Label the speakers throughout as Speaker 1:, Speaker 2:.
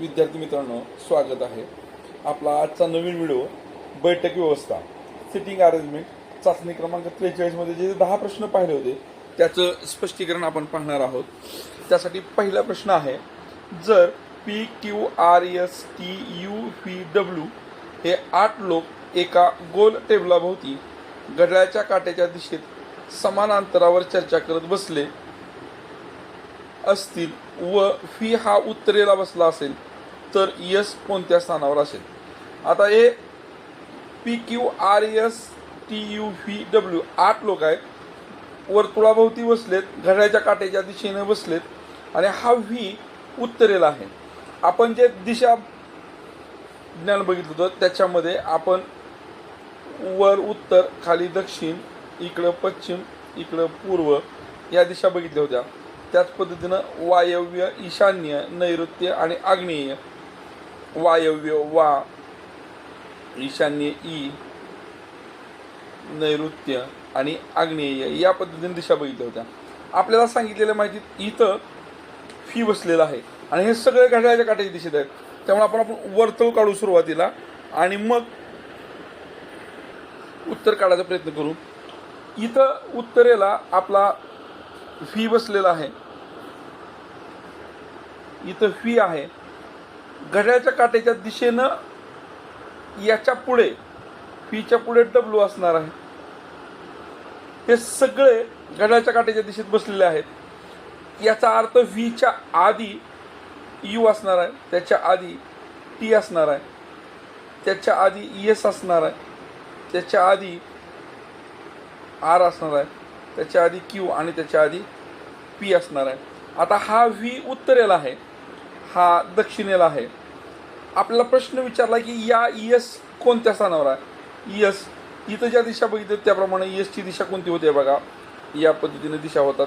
Speaker 1: विद्यार्थी मित्रांनो स्वागत आहे. आपला आजचा नवीन व्हिडिओ बैठक व्यवस्था सिटिंग अरेंजमेंट चाचणी क्रमांक त्रेचाळीसमध्ये जे दहा प्रश्न पाहिले होते त्याचं स्पष्टीकरण आपण पाहणार आहोत. त्यासाठी पहिला प्रश्न आहे जर P Q R S T U P W हे आठ लोक एका गोल टेबलाभोवती घड्याळ्याच्या काट्याच्या दिशेत समान अंतरावर चर्चा करत बसले असतील व फी हा उत्तरेला बसला असेल तर यस कोणत्या स्थानावर असेल? आता हे P Q R S T U V W आठ लोक आहेत. वर्तुळाभोवती बसलेत घड्याच्या काट्याच्या दिशेने बसलेत आणि हा व्ही उत्तरेला आहे. आपण जे दिशा ज्ञान बघितलं होतं त्याच्यामध्ये आपण वर उत्तर खाली दक्षिण इकडं पश्चिम इकडं पूर्व या दिशा बघितल्या होत्या. त्याच पद्धतीनं वायव्य ईशान्य नैऋत्य आणि आग्नेय. वायव्य वा ईशान्य ई नैऋत्य आणि आग्नेय या पद्धतीने दिशा बघितल्या होत्या. आपल्याला सांगितलेल्या माहितीत इथं फी बसलेलं आहे. आणि हे सगळे घड्याळाच्या काट्याच्या दिशेत आहेत. त्यामुळे आपण आपण वर्तुळ काढू सुरुवातीला आणि मग उत्तर काढायचा प्रयत्न करू. इथं उत्तरेला आपला फी बसलेला आहे. इथं फी आहे. घड्याळाच्या काट्याच्या दिशेनं याच्यापुढे फीच्या पुढे डब्ल्यू असणार आहे. हे सगळे घड्याळाच्या काट्याच्या दिशेत बसलेले आहेत. याचा अर्थ व्हीच्या आधी यू असणार आहे त्याच्या आधी टी असणार आहे त्याच्या आधी एस असणार आहे त्याच्या आधी आर असणार आहे त्याच्या आधी क्यू आणि त्याच्या आधी पी असणार आहे. आता हा व्ही उत्तरेला आहे. हा दक्षिणेला आहे. आपला प्रश्न विचारला की या यस कोणत्या स्थानावर आहे? यस इथं ज्या दिशा बघितल्या त्याप्रमाणे यसची दिशा कोणती होते बघा. या पद्धतीने दिशा होतात.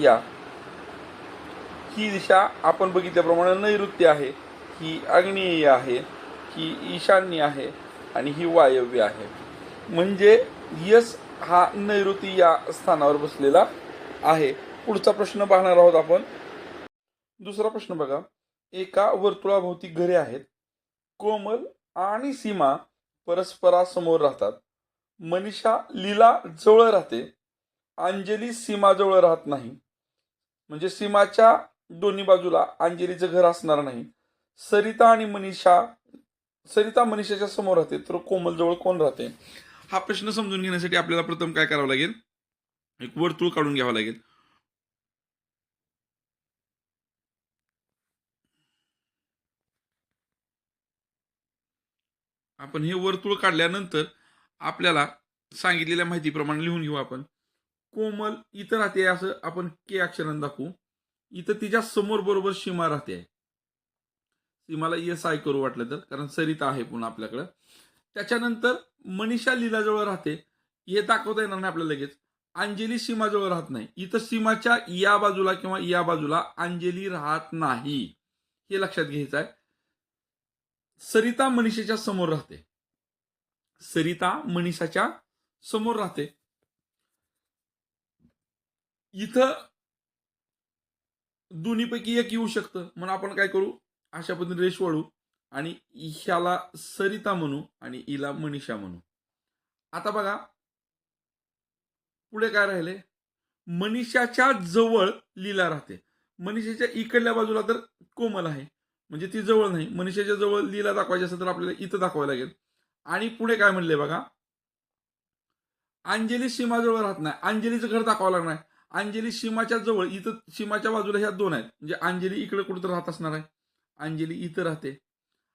Speaker 1: या. ही दिशा आपण बघितल्याप्रमाणे नैऋत्य आहे. ही आग्नेय आहे. ही ईशान्य आहे. आणि ही वायव्य आहे. म्हणजे यस हा नैऋती या स्थानावर बसलेला आहे. पुढचा प्रश्न पाहणार आहोत आपण. दुसरा प्रश्न बघा. एका वर्तुळाभोवती घरे आहेत. कोमल आणि सीमा परस्परासमोर राहतात. मनीषा लीला जवळ राहते. अंजली सीमाजवळ राहत नाही. म्हणजे सीमाच्या दोन्ही बाजूला अंजलीचं घर असणार नाही. सरिता आणि मनीषा सरिता मनीषाच्या समोर राहते तर कोमल जवळ कोण राहते? हा प्रश्न समजून घेण्यासाठी आपल्याला प्रथम काय करावं लागेल? एक वर्तुळ काढून घ्यावं लागेल. आपण हे वर्तुळ काढल्यानंतर आपल्याला सांगितलेल्या माहितीप्रमाणे लिहून घेऊ आपण. कोमल इथं राहते असं आपण के अक्षरानं दाखवू. इथं तिच्या समोर बरोबर सीमा राहते. आहे सीमाला एस आय करू वाटलं तर कारण सरिता आहे पुन्हा आपल्याकडं. त्याच्यानंतर मनीषा लीलाजवळ राहते. हे दाखवता येणार नाही आपल्याला लगेच. अंजली सीमाजवळ राहत नाही. इथं सीमाच्या या बाजूला किंवा या बाजूला अंजली राहत नाही. हे लक्षात घ्यायचं आहे. सरिता मनीषाच्या समोर राहते. सरिता मनीषाच्या समोर राहते. इथं दोन्हीपैकी एक येऊ शकतं. म्हणून आपण काय करू? अशा पद्धतीने रेष वळू आणि ह्याला सरिता म्हणू आणि हिला मनीषा म्हणू. आता बघा. पुढे काय राहिले? मनीषाच्या जवळ लीला राहते. मनीषाच्या इकडल्या बाजूला तर कोमल आहे. म्हणजे ती जवळ नाही. मनीषाच्या जवळ लीला दाखवायची असेल तर आपल्याला इथं दाखवायला लागेल. आणि पुढे काय म्हणले बघा? अंजली सीमाजवळ राहत नाही. अंजलीचं घर दाखवावं लागणार आहे. अंजली सीमाच्या जवळ इथं सीमाच्या बाजूला ह्या दोन आहेत. म्हणजे अंजली इकडे कुठं राहत असणार आहे. अंजली इथं राहते.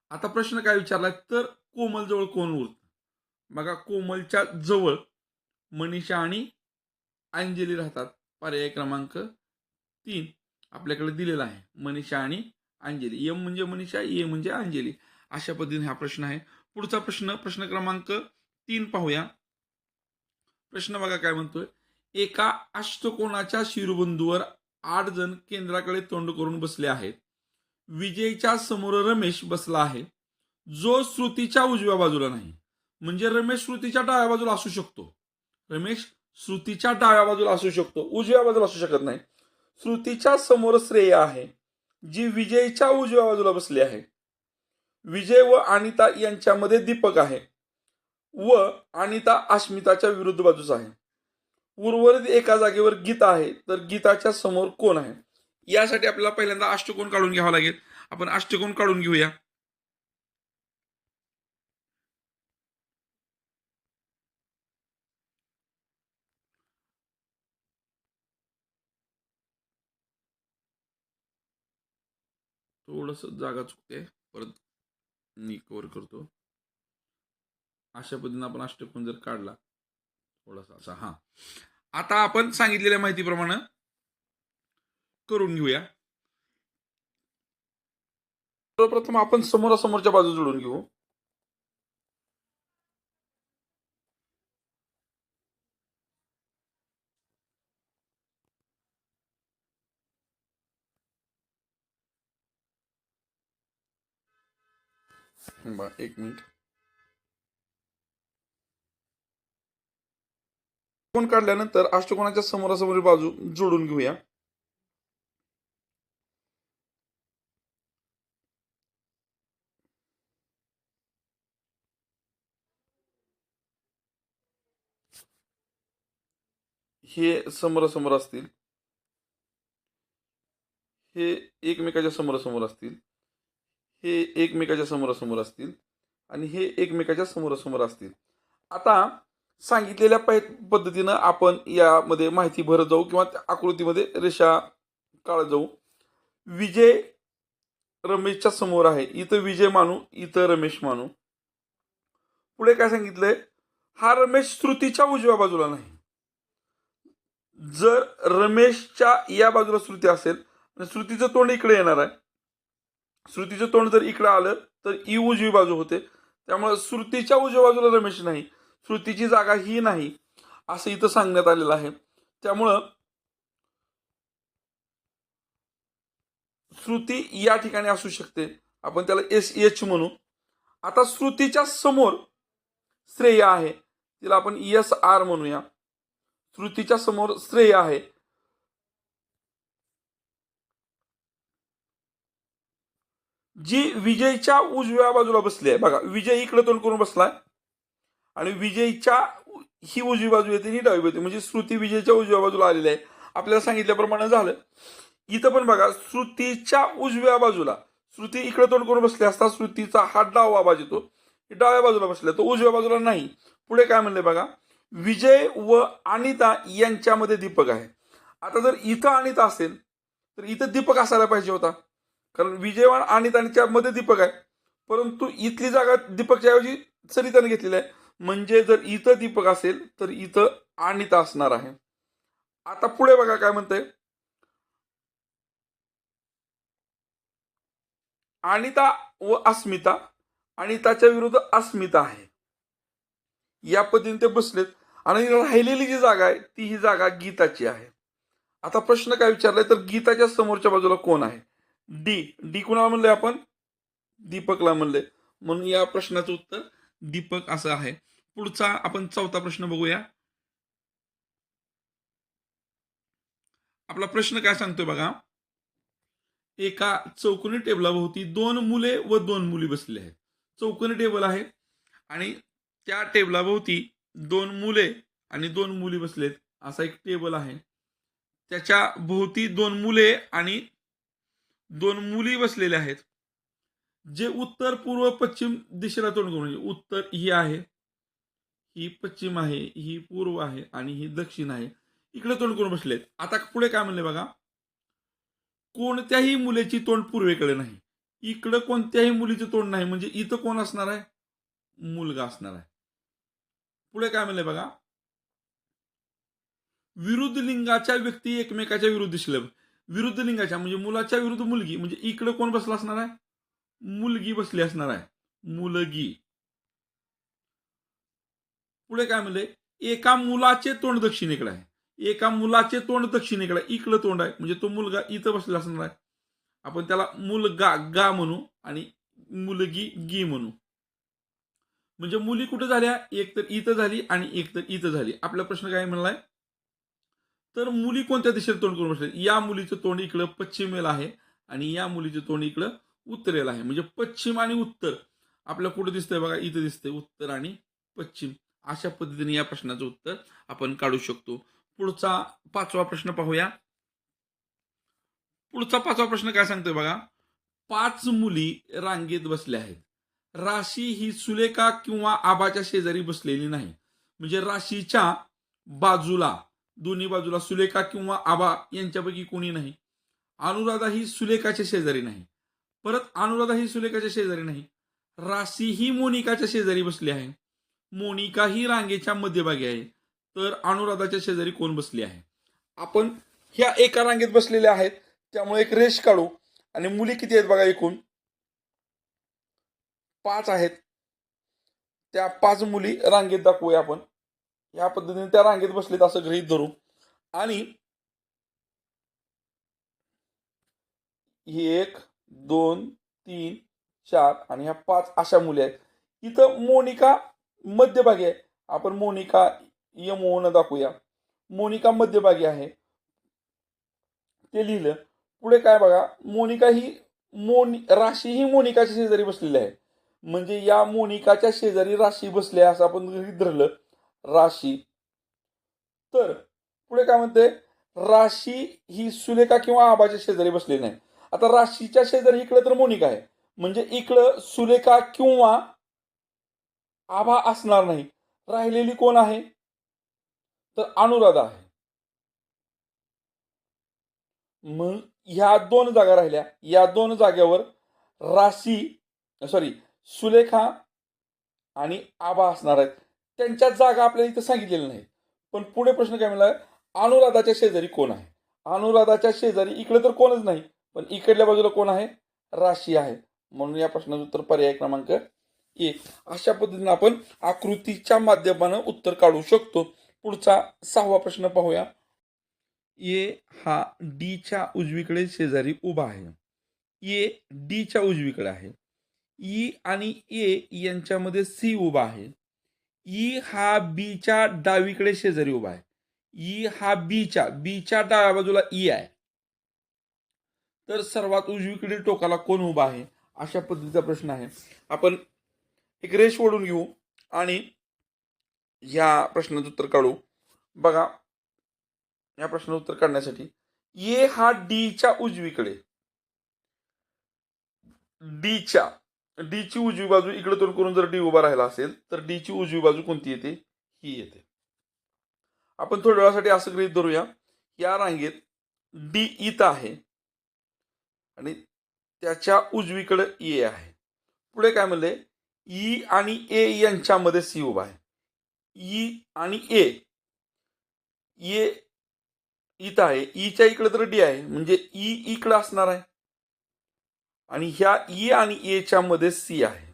Speaker 1: आता प्रश्न काय विचारलाय तर कोमल जवळ कोण उरत? बघा कोमलच्या जवळ मनीषा आणि अंजली राहतात. पर्याय क्रमांक तीन आपल्याकडे दिलेला आहे. मनीषा आणि अंजली. यम म्हणजे मनीषा ए म्हणजे अंजली. अशा पद्धतीने हा प्रश्न आहे. पुढचा प्रश्न प्रश्न क्रमांक तीन पाहूया. प्रश्न बघा काय म्हणतोय. एका अष्टकोणाच्या शिरोबंधूवर आठ जण केंद्राकडे तोंड करून बसले आहेत. विजयच्या समोर रमेश बसला आहे. जो श्रुतीच्या उजव्या बाजूला नाही. म्हणजे रमेश श्रुतीच्या डाव्या बाजूला असू शकतो. रमेश श्रुतीच्या डाव्या बाजूला असू शकतो. उजव्या बाजूला असू शकत नाही. श्रुतीच्या समोर श्रेय आहे. जी विजयच्या उजव्या बाजूला बसली आहे. विजय व अनिता यांच्यामध्ये दीपक आहे. व अनिता अस्मिताच्या विरुद्ध बाजूस आहे. उर्वरित एका जागेवर गीता आहे. तर गीताच्या समोर कोण आहे? यासाठी आपल्याला पहिल्यांदा अष्टकोन काढून घ्यावा लागेल. आपण अष्टकोन काढून घेऊया. थोडस जागा चुकते. परत मी कव्हर करतो. अशा पद्धतीने आपण अष्टकोन जर काढला थोडासा असा हा. आता आपण सांगितलेल्या माहितीप्रमाणे करून घेऊया. सर्वप्रथम आपण समोरासमोरच्या बाजू जोडून घेऊ. बा एक मिनिट. कोण काढल्यानंतर अष्टकोनाच्या समोरासमोरील बाजू जोडून घेऊया. हे समोरासमोर असतील. हे एकमेकाच्या समोरासमोर असतील. हे एकमेकाच्या समोरासमोर असतील आणि हे एकमेकाच्या समोरासमोर असतील. आता सांगितलेल्या प पद्धतीनं आपण यामध्ये माहिती भरत जाऊ किंवा त्या आकृतीमध्ये रेषा काढत जाऊ. विजय रमेशच्या समोर आहे. इथं विजय मानू इथं रमेश मानू. पुढे काय सांगितलंय? हा रमेश श्रुतीच्या उजव्या बाजूला नाही. जर रमेशच्या या बाजूला श्रुती असेल श्रुतीचं तोंड इकडे येणार आहे श्रुतीचं तोंड जर इकडं आलं तर ई उजवी बाजू होते. त्यामुळे श्रुतीच्या उजव्या बाजूला रमेश नाही श्रुतीची जागा ही नाही असं इथं सांगण्यात आलेलं आहे. त्यामुळं श्रुती या ठिकाणी असू शकते. आपण त्याला एस एच म्हणू. आता श्रुतीच्या समोर श्रेय आहे. तिला आपण एस आर म्हणूया. श्रुतीच्या समोर श्रेय आहे. जी विजयच्या उजव्या बाजूला बसली आहे. बघा विजय इकडे तोंड करून बसलाय. आणि विजयच्या ही उजवी बाजू येते ही डावी बाजू म्हणजे श्रुती विजयच्या उजव्या बाजूला आलेली आहे. आपल्याला सांगितल्याप्रमाणे झालं. इथं पण बघा श्रुतीच्या उजव्या बाजूला श्रुती इकडे तोंड करून बसली असता श्रुतीचा हा डावा आवाज येतो. डाव्या बाजूला बसले तो उजव्या बाजूला नाही. पुढे काय म्हणले बघा विजय व अनिता यांच्यामध्ये दीपक आहे. आता जर इथं अनिता असेल तर इथं दीपक असायला पाहिजे होता. कारण विजयवान अनिताच्या मध्ये दीपक आहे. परंतु इथली जागा दीपकच्या ऐवजी सरिताने घेतलेली आहे. म्हणजे जर इथं दीपक असेल तर इथं अनिता असणार आहे. आता पुढे बघा काय म्हणतंय. अनिता व अस्मिता अनिताच्या विरुद्ध अस्मिता आहे. या पद्धतीने ते बसलेत. आणि राहिलेली जी जागा आहे ती ही जागा गीताची आहे. आता प्रश्न काय विचारलाय तर गीताच्या समोरच्या बाजूला कोण आहे? डी. डी कुणाला म्हणले आपण? दीपकला म्हणले म्हणून या प्रश्नाचं उत्तर दीपक असं आहे. पुढचा आपण चौथा प्रश्न बघूया. आपला प्रश्न काय सांगतोय बघा. एका चौकोनी टेबलाभोवती दोन मुले व दोन मुली बसले आहेत. चौकोनी टेबल आहे आणि त्या टेबलाभोवती दोन मुले आणि दोन मुली बसलेत. असा एक टेबल आहे. त्याच्या भोवती दोन मुले आणि दोन मुली बसलेल्या आहेत. जे उत्तर पूर्व पश्चिम दिशेला तोंड करून म्हणजे उत्तर ही आहे ही पश्चिम आहे ही पूर्व आहे आणि ही दक्षिण आहे. इकडे तोंड करून बसलेत. आता पुढे काय म्हणले बघा? कोणत्याही मुलीची तोंड पूर्वेकडे नाही. इकडं कोणत्याही मुलीचे तोंड नाही. म्हणजे इथं कोण असणार आहे? मुलगा असणार आहे. पुढे काय म्हणले बघा? विरुद्ध लिंगाच्या व्यक्ती एकमेकाच्या विरुद्ध दिसल्या विरुद्ध लिंगाच्या म्हणजे मुलाच्या विरुद्ध मुलगी म्हणजे इकडे कोण बसला असणार आहे? मुलगी बसली असणार आहे. मुलगी. पुढे काय म्हणले? एका मुलाचे तोंड दक्षिणेकडे आहे. एका मुलाचे तोंड दक्षिणेकडे आहे. इकडं तोंड आहे. म्हणजे तो मुलगा इथं बसलेला असणार आहे. आपण त्याला मुलगा गा म्हणू आणि मुलगी गी म्हणू. म्हणजे मुली कुठं झाल्या? एक तर इथं झाली आणि एक तर इथं झाली. आपला प्रश्न काय म्हणलाय? तर मुली कोणत्या दिशेला तोंड करून बसले? या मुलीचं तोंड इकडं पश्चिमेला आहे आणि या मुलीचं तोंड इकडं उत्तरेला आहे. म्हणजे पश्चिम आणि उत्तर. आपल्याला कुठं दिसतंय बघा? इथं दिसतंय उत्तर आणि पश्चिम. अशा पद्धतीने या प्रश्नाचं उत्तर आपण काढू शकतो. पुढचा पाचवा प्रश्न पाहूया. पुढचा पाचवा प्रश्न काय सांगतोय बघा? पाच मुली रांगेत बसल्या आहेत. राशी ही सुलेखा किंवा आबाच्या शेजारी बसलेली नाही. म्हणजे राशीच्या बाजूला दोन्ही बाजूला सुलेखा किंवा आबा यांच्यापैकी कोणी नाही. अनुराधा ही सुलेखाच्या शेजारी नाही. परत अनुराधा ही सुलेखाच्या शेजारी नाही. राशी ही मोनिकाच्या शेजारी बसली आहे. मोनिका ही रांगेच्या मध्यभागी आहे. तर अनुराधाच्या शेजारी कोण बसली आहे? आपण ह्या एका रांगेत बसलेल्या आहेत. त्यामुळे एक रेष काढू. आणि मुली किती आहेत बघा एकूण? पाच आहेत. त्या पाच मुली रांगेत दाखवूया आपण. या पद्धतीने त्या रांगेत बसलेत असं गृहीत धरू. आणि ही एक दोन तीन चार आणि ह्या पाच अशा मुली आहेत. इथं मोनिका मध्यभागी आहे. आपण मोनिका यमोन दाखवूया. मोनिका मध्यभागी आहे. ते लिहिलं. पुढे काय बघा. मोनिका ही मोनी राशी ही मोनिकाच्या शेजारी बसलेली आहे. म्हणजे या मोनिकाच्या शेजारी राशी बसली आहे असं आपण गृहित धरलं. राशी. तर पुढे काय म्हणते? राशी ही सुलेखा किंवा आबाच्या शेजारी बसलेली नाही. आता राशीच्या शेजारी इकडे तर मोनिका आहे म्हणजे इकडं सुलेखा किंवा आभा असणार नाही. राहिलेली कोण आहे? तर अनुराधा आहे. मग ह्या दोन जागा राहिल्या. या दोन जागेवर राशी सॉरी सुलेखा आणि आभा असणार आहेत. त्यांच्या जागा आपल्याला इथं सांगितलेल्या नाही. पण पुढे प्रश्न काय म्हणला? अनुराधाच्या शेजारी कोण आहे? अनुराधाच्या शेजारी इकडे तर कोणच नाही पण इकडल्या बाजूला कोण आहे? राशी आहे. म्हणून या प्रश्नाचं उत्तर पर्याय क्रमांक एक. अशा पद्धतीने आपण आकृतीच्या माध्यमानं उत्तर काढू शकतो. पुढचा सहावा प्रश्न पाहूया. ए हा डीच्या उजवीकडे शेजारी उभा आहे. ए डीच्या उजवीकडे आहे. ई आणि ए यांच्यामध्ये सी उभा आहे. ई हा बीच्या डावीकडे शेजारी उभा आहे. ई हा बीच्या बीच्या डाव्या बाजूला ई आहे. तर सर्वात उजवीकडील टोकाला कोण उभा आहे? अशा पद्धतीचा प्रश्न आहे. आपण एक रेष ओढून घेऊ आणि ह्या प्रश्नाचं उत्तर काढू. बघा या प्रश्नाचं उत्तर काढण्यासाठी ए हा डीच्या उजवीकडे. डीच्या. डीची उजवी बाजू इकडे तोंड करून जर डी उभा राहिला असेल तर डीची उजवी बाजू कोणती येते? ही येते. आपण थोड्या वेळासाठी असं गृहित धरूया या रांगेत डी इथं आहे आणि त्याच्या उजवीकडे ए आहे. पुढे काय म्हणले? ई आणि ए यांच्यामध्ये सी उभा आहे. ई आणि ए ए e इथं आहे. ईच्या इकडे तर डी आहे. म्हणजे ई इकडे असणार आहे. आणि ह्या ई आणि एच्या मध्ये सी आहे.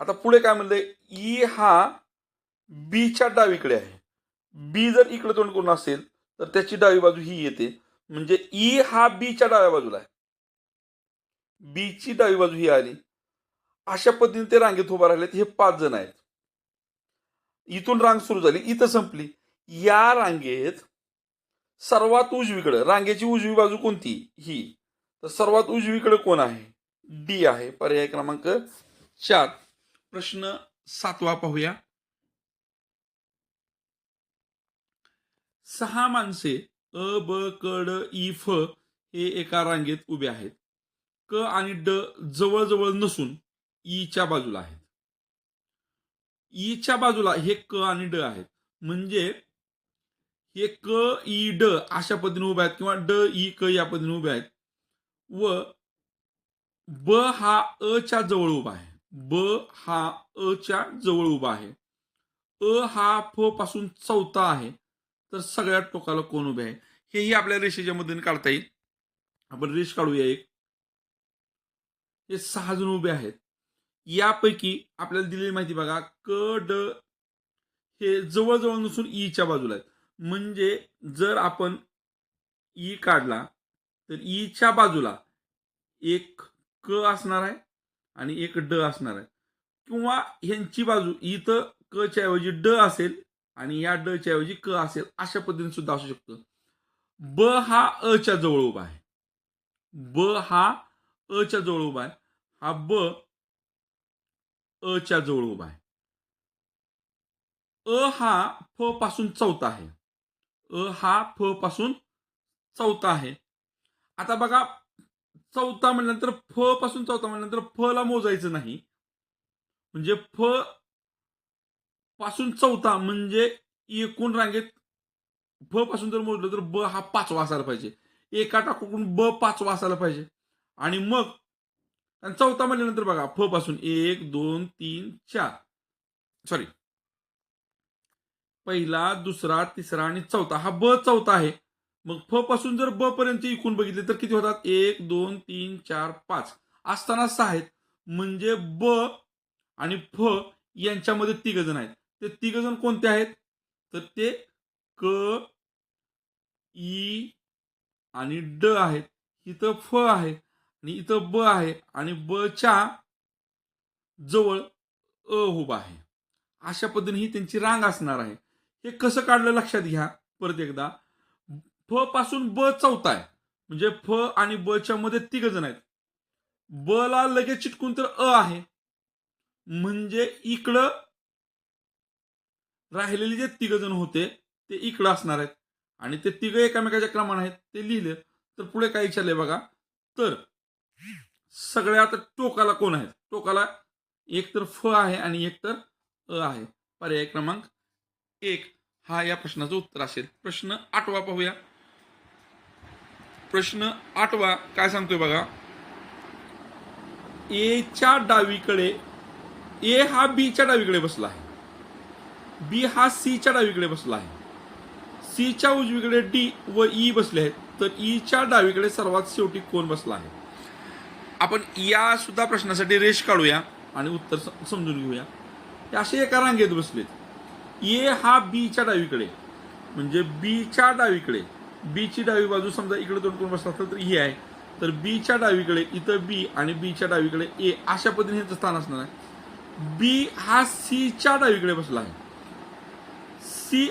Speaker 1: आता पुढे काय म्हणलंय ई e हा बीच्या डावीकडे आहे. बी जर इकडे तोंड करून असेल तर त्याची डावी बाजू ही येते. म्हणजे ई हा बीच्या डाव्या बाजूला आहे. बीची डावी बाजू ही आली. अशा पद्धतीने ते रांगेत उभा राहिलेत. हे पाच जण आहेत. इथून रांग सुरू झाली. इथं संपली. या रांगेत सर्वात उजवीकडे रांगेची उजवी बाजू कोणती? ही. तर सर्वात उजवीकडे कोण आहे? डी आहे. पर्याय क्रमांक चार. प्रश्न सातवा पाहूया. सहा माणसे अ ब क ड ई फ हे एका रांगेत उभे आहेत. क आणि ड जवळजवळ नसून ईच्या बाजूला आहेत. ईच्या बाजूला हे क आणि ड आहेत. म्हणजे हे क ई ड अशा पद्धतीने उभे आहेत किंवा ड ई क या पद्धतीने उभे आहेत. व ब हा अ च्या जवळ उभा आहे. ब हा अ च्या जवळ उभा आहे. अ हा फ पासून चौथा आहे. तर सगळ्यात टोकाला कोण उभे आहे? हेही आपल्या रेषेच्या मधून काढता येईल. आपण रेष काढूया एक. हे सहा जण उभे आहेत. यापैकी आपल्याला दिलेली माहिती बघा. क ड हे जवळजवळ नसून ईच्या बाजूला आहेत. म्हणजे जर आपण ई काढला तर ईच्या बाजूला एक क असणार आहे आणि एक ड असणार आहे. किंवा ह्यांची बाजू इथं क च्या ऐवजी ड असेल आणि या ड च्या ऐवजी क असेल अशा पद्धतीने सुद्धा असू शकतं. ब हा अ च्या जवळ उभा आहे. ब हा अ च्या जवळ उभा आहे. हा ब अ च्या जवळ उभा आहे. अ हा फ पासून चौथा आहे. अ हा फ पासून चौथा आहे. आता बघा चौथा म्हणल्यानंतर फ पासून चौथा म्हणल्यानंतर फ ला मोजायचं नाही. म्हणजे फ पासून चौथा म्हणजे एकूण रांगेत फ पासून जर मोजलं तर ब हा पाचवा असायला पाहिजे. एका टाकून ब पाचवा असायला पाहिजे. आणि मग आणि चौथा म्हणल्यानंतर बघा फ पासून एक दोन तीन चार. सॉरी पहिला दुसरा तिसरा आणि चौथा. हा ब चौथा आहे. मग फ पासून जर ब पर्यंत इकून बघितले तर किती होतात? एक दोन तीन चार पाच. असताना सहा आहेत. म्हणजे ब आणि फ यांच्यामध्ये तिघ जण आहेत. ते तिघ जण कोणते आहेत? तर ते क ई आणि ड आहेत. इथं फ आहे आणि इथं ब आहे आणि ब च्या जवळ अ उभा आहे. अशा पद्धतीने ही त्यांची रांग असणार आहे. हे कसं काढलं लक्षात घ्या. परत एकदा. फ पासून ब चौथा आहे म्हणजे फ आणि ब च्या मध्ये तिघ जण आहेत. ब ला लगेच चिटकून तर अ आहे. म्हणजे इकडं राहिलेले जे तिघ जण होते ते इकडं असणार आहेत. आणि ते तिघ एकामेकाच्या क्रमाने आहेत ते लिहिले. तर पुढे काय विचारलंय बघा. तर सगळ्यात टोकाला कोण आहेत? टोकाला एक तर फ आहे आणि एक तर अ आहे. पर्याय क्रमांक एक. हा या प्रश्नाचं उत्तर असेल. प्रश्न आठवा पाहूया. प्रश्न आठवा काय सांगतोय बघा? एच्या डावीकडे ए हा बीच्या डावीकडे बसला आहे. बी हा सीच्या डावीकडे बसला आहे. सीच्या उजवीकडे डी व ई बसले आहेत. तर e ईच्या डावीकडे सर्वात शेवटी कोण बसला आहे? आपण या सुद्धा प्रश्नासाठी रेष काढूया आणि उत्तर समजून घेऊया. हे असे एका रांगेत बसलेत. ए हा बीच्या डावीकडे म्हणजे बीच्या डावीकडे. बीची डावी बाजू समजा इकडे दोन कोण बसला तर ही आहे. तर बीच्या डावीकडे इथं बी आणि बीच्या डावीकडे ए अशा पद्धतीने ह्याचं स्थान असणार आहे. बी हा सीच्या डावीकडे बसला आहे. सी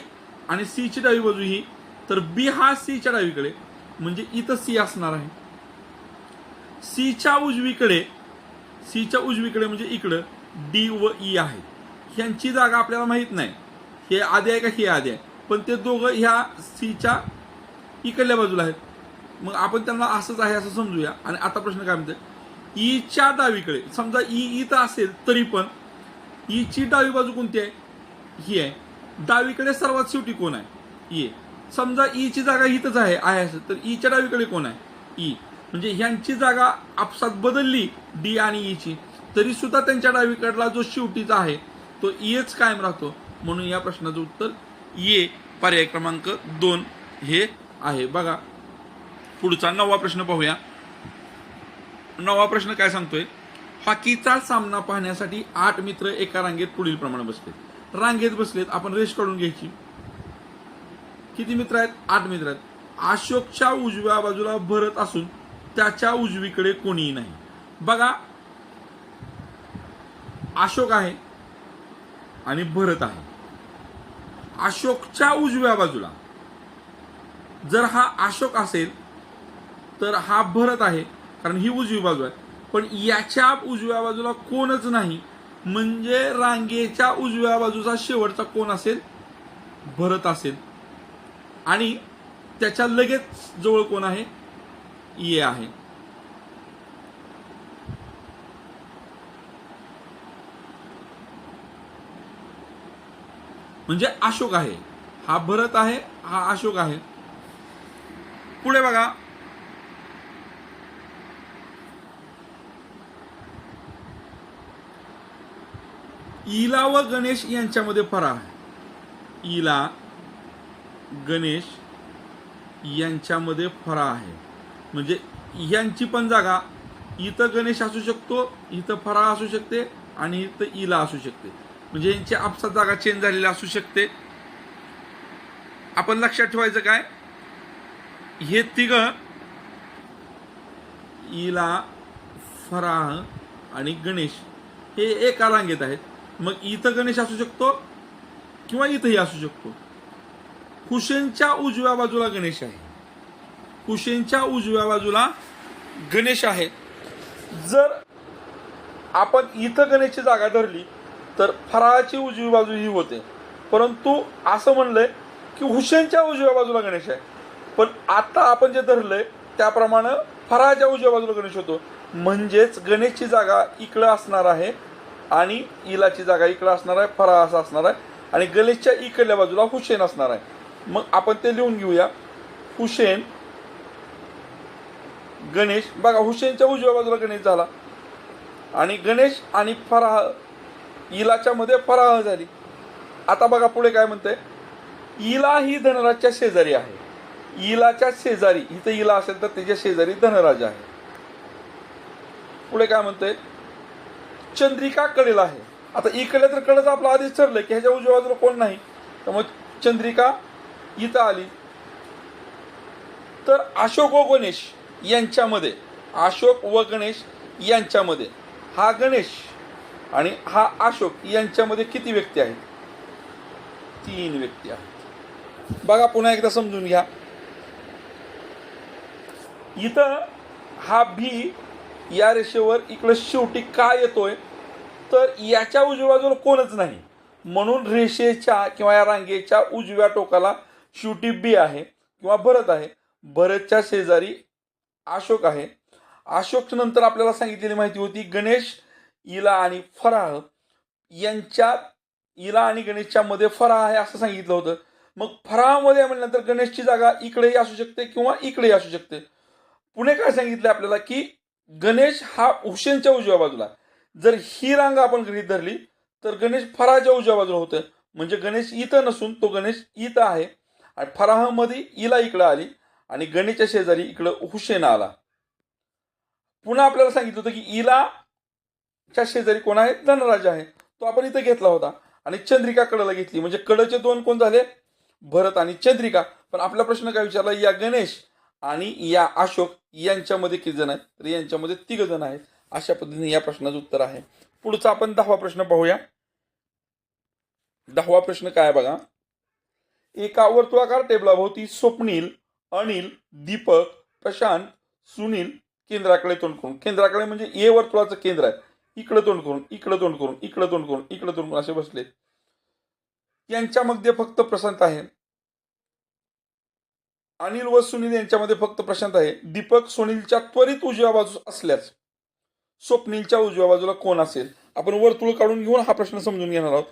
Speaker 1: आणि सी ची डावी बाजू ही तर बी हा सी च्या डावीकडे म्हणजे इथं सी असणार आहे. सी च्या उजवीकडे सी च्या उजवीकडे म्हणजे इकडं डी व ई आहे. ह्यांची जागा आपल्याला माहीत नाही. हे आधी आहे का हे आधी आहे? पण ते दोघं ह्या सीच्या इकडल्या बाजूला आहेत. मग आपण त्यांना असंच आहे असं समजूया. आणि आता प्रश्न काय म्हणते ईच्या डावीकडे समजा ई इथं असेल तरी पण ईची डावी बाजू कोणती आहे? ही आहे. डावीकडे सर्वात शेवटी कोण आहे? ई समजा ईची जागा इथंच आहे आहे असं तर ईच्या डावीकडे कोण आहे? ई. म्हणजे ह्यांची जागा आपसात बदलली डी आणि ईची तरी सुद्धा त्यांच्या डावीकडला जो शेवटीचा आहे तो ईच कायम राहतो. म्हणून या प्रश्नाचं उत्तर ये पर्याय क्रमांक दोन हे आहे. बघा पुढचा नववा प्रश्न पाहूया. नववा प्रश्न काय सांगतोय? हॉकीचा सामना पाहण्यासाठी आठ मित्र एका रांगेत पुढील प्रमाणे बसलेत. रांगेत बसलेत आपण रेष काढून घ्यायची. किती मित्र आहेत? आठ मित्र आहेत. अशोकच्या उजव्या बाजूला भरत असून त्याच्या उजवीकडे कोणीही नाही. बघा अशोक आहे आणि भरत आहे. अशोकच्या उजव्या बाजूला जर हा अशोक असेल तर हा भरत आहे कारण ही उजवी बाजू आहे. पण याच्या उजव्या बाजूला कोणच नाही. म्हणजे रांगेच्या उजव्या बाजूचा शेवटचा कोण असेल? भरत असेल. आणि त्याच्या लगेच जवळ कोण आहे? ये आहे. म्हणजे अशोक आहे. हा भरत आहे हा अशोक आहे. पुढे बघा. इला व गणेश यांच्यामध्ये फराळ. आहे इला गणेश यांच्यामध्ये फरा आहे. म्हणजे यांची पण जागा इथं गणेश असू शकतो इथं फरा असू शकते आणि इथं इला असू शकते. म्हणजे यांची आपसात जागा चेंज झालेली असू शकते. आपण लक्षात ठेवायचं काय? हे तिघ इला फराह आणि गणेश हे एका रांगेत आहेत. मग इथं गणेश असू शकतो किंवा इथंही असू शकतो. कुशेनच्या उजव्या बाजूला गणेश आहे. कुशेनच्या उजव्या बाजूला गणेश आहे. जर आपण इथं गणेशची जागा धरली तर फराळाची उजवी बाजू ही होते. परंतु असं म्हणलंय की हुशेनच्या उजव्या बाजूला गणेश आहे. पण आता आपण जे धरलंय त्याप्रमाणे फराच्या उजव्या बाजूला गणेश होतो. म्हणजेच गणेशची जागा इकडं असणार आहे आणि इलाची जागा इकडं असणार आहे फरा असा असणार आहे आणि गणेशच्या इकडल्या बाजूला हुसेन असणार आहे. मग आपण ते लिहून घेऊया. हुसेन गणेश बघा हुसेनच्या उजव्या बाजूला गणेश झाला. आणि गणेश आणि फराह इलाच्या मध्ये फराह झाली. आता बघा पुढे काय म्हणतंय. इला ही धनराजच्या शेजारी आहे. इलाच्या शेजारी इथं इला असेल तर त्याच्या शेजारी धनराज आहे. पुढे काय म्हणतंय? चंद्रिका कडेला आहे. आता इकडे तर कडेच आपलं आधीच ठरलंय की ह्याच्या उजव्या बाजूला कोण नाही. त्यामुळे चंद्रिका इथं आली. तर अशोक व गणेश यांच्यामध्ये अशोक व गणेश यांच्यामध्ये हा गणेश आणि हा अशोक यांच्यामध्ये किती व्यक्ती आहेत? तीन व्यक्ती आहेत. बघा पुन्हा एकदा समजून घ्या. इथं हा भी या रेषेवर इकडं शेवटी का येतोय? तर याच्या उजव्या बाजूला कोणच नाही. म्हणून रेषेच्या किंवा या रांगेच्या उजव्या टोकाला शेवटी बी आहे किंवा भरत आहे. भरतच्या शेजारी अशोक आहे. अशोक नंतर आपल्याला सांगितलेली माहिती होती गणेश इला आणि फराह. यांच्या इला आणि गणेशच्या मध्ये फराह आहे असं सांगितलं होतं. मग फराहामध्ये म्हणल्यानंतर गणेशची जागा इकडेही असू शकते किंवा इकडेही असू शकते. पुणे काय सांगितलं आपल्याला की गणेश हा हुसेनच्या उजव्या बाजूला जर ही रांग आपण गृहित धरली तर गणेश फराच्या उजव्या बाजूला होतं. म्हणजे गणेश इथं नसून तो गणेश इथं आहे. आणि फराहमध्ये इला इकडं आली आणि गणेशच्या शेजारी इकडं हुसेन आला. पुन्हा आपल्याला सांगितलं होतं की इलाच्या शेजारी कोण आहे? धनराज आहे. तो आपण इथं घेतला होता. आणि चंद्रिका कडला घेतली. म्हणजे कडचे दोन कोण झाले? भरत आणि चंद्रिका. पण आपला प्रश्न काय विचारला? या गणेश आणि या अशोक यांच्यामध्ये किती जण आहेत? तर यांच्यामध्ये तिघ जण आहेत. अशा पद्धतीने या प्रश्नाचं उत्तर आहे. पुढचा आपण दहावा प्रश्न पाहूया. दहावा प्रश्न काय आहे बघा? एका वर्तुळाकार टेबलाभोवती स्वप्नील अनिल दीपक प्रशांत सुनील केंद्राकडे तोंड करून. केंद्राकडे म्हणजे ए वर्तुळाचं केंद्र आहे. इकडं तोंड करून इकडं तोंड करून इकडं तोंड करून इकडं तोंड करून असे बसले यांच्यामध्ये फक्त प्रशांत आहे. अनिल व सुनील यांच्यामध्ये फक्त प्रशांत आहे. दीपक सुनीलच्या त्वरित उजव्या बाजू असल्यास स्वप्नीलच्या उजव्या बाजूला कोण असेल? आपण वर्तुळ काढून घेऊन हा प्रश्न समजून घेणार आहोत.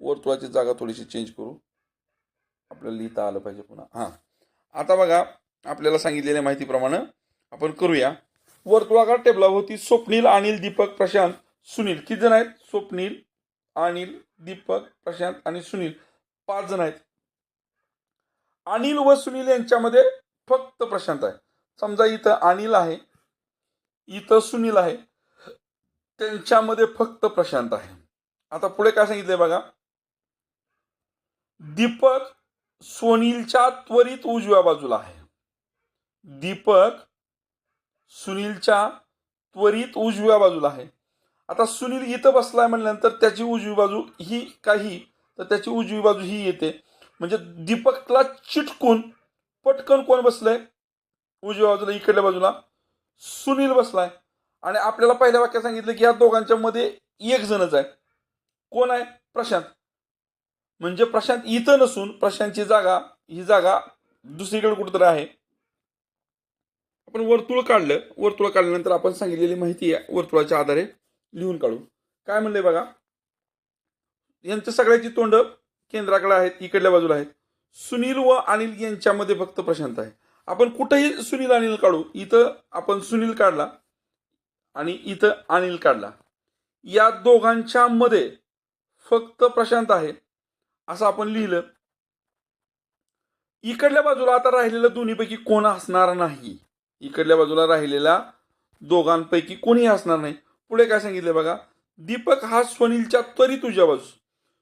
Speaker 1: वर्तुळाची जागा थोडीशी चेंज करू. आपल्याला लिहिता आलं पाहिजे पुन्हा. हां. आता बघा आपल्याला सांगितलेल्या माहितीप्रमाणे आपण करूया. वर्तुळाकार टेबलाभोवती स्वप्नील अनिल दीपक प्रशांत सुनील. किती जण आहेत? स्वप्नील अनिल दीपक प्रशांत आणि सुनील. पाच जण आहेत. अनिल व सुनील यांच्यामध्ये फक्त प्रशांत आहे. समजा इथं अनिल आहे इथं सुनील आहे त्यांच्यामध्ये फक्त प्रशांत आहे. आता पुढे काय सांगितलंय बघा. दीपक सुनीलच्या त्वरित उजव्या बाजूला आहे. दीपक सुनीलच्या त्वरित उजव्या बाजूला आहे. आता सुनील इथं बसलाय म्हणल्यानंतर त्याची उजवी बाजू ही काही तर त्याची उजवी बाजू ही येते. म्हणजे दीपकला चिटकून पटकन कोण बसलंय? उजव्या बाजूला इकडल्या बाजूला सुनील बसलाय. आणि आपल्याला पहिल्या वाक्यात सांगितलं की या दोघांच्या मध्ये एक जणच आहे. कोण आहे? प्रशांत. म्हणजे प्रशांत इथं नसून प्रशांतची जागा ही जागा दुसरीकडे कुठेतरी आहे. आपण वर्तुळ काढलं. वर्तुळ काढल्यानंतर आपण सांगितलेली माहिती आहे वर्तुळाच्या आधारे. लिहून काढू. काय म्हणलंय बघा? यांच्या सगळ्याची तोंड केंद्राकडे आहेत इकडल्या बाजूला आहेत. सुनील व अनिल यांच्यामध्ये फक्त प्रशांत आहे. आपण कुठेही सुनील अनिल काढू. इथं आपण सुनील काढला आणि इथं अनिल काढला. या दोघांच्या मध्ये फक्त प्रशांत आहे. असं आपण लिहिलं. इकडल्या बाजूला आता राहिलेलं दोन्हीपैकी कोण असणार नाही? इकडल्या बाजूला राहिलेला दोघांपैकी कोणीही असणार नाही. पुढे काय सांगितलं बघा? दीपक हा सुनीलच्या त्वरित उजव्या बाजू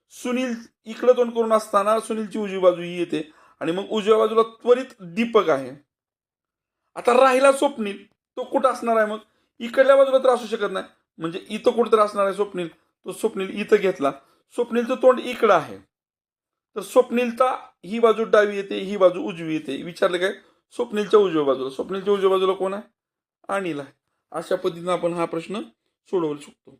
Speaker 1: सुनील इकडं तोंड करून असताना सुनीलची उजवी बाजू ही येते. आणि मग उजव्या बाजूला त्वरित दीपक आहे. आता राहिला स्वप्नील तो कुठं असणार आहे मग? इकडल्या बाजूला तर असू शकत नाही. म्हणजे इथं कुठं तर असणार आहे स्वप्नील. तो स्वप्नील इथं घेतला. स्वप्नीलचं तोंड इकडं आहे. तर स्वप्नीलचा ही बाजू डावी येते ही बाजू उजवी येते. विचारलं काय? स्वप्नीलच्या उजव्या बाजूला. स्वप्नीलच्या उजव्या बाजूला कोण आहे? अनिल आहे. अशा पद्धतीनं आपण हा प्रश्न सोडवू शकतो.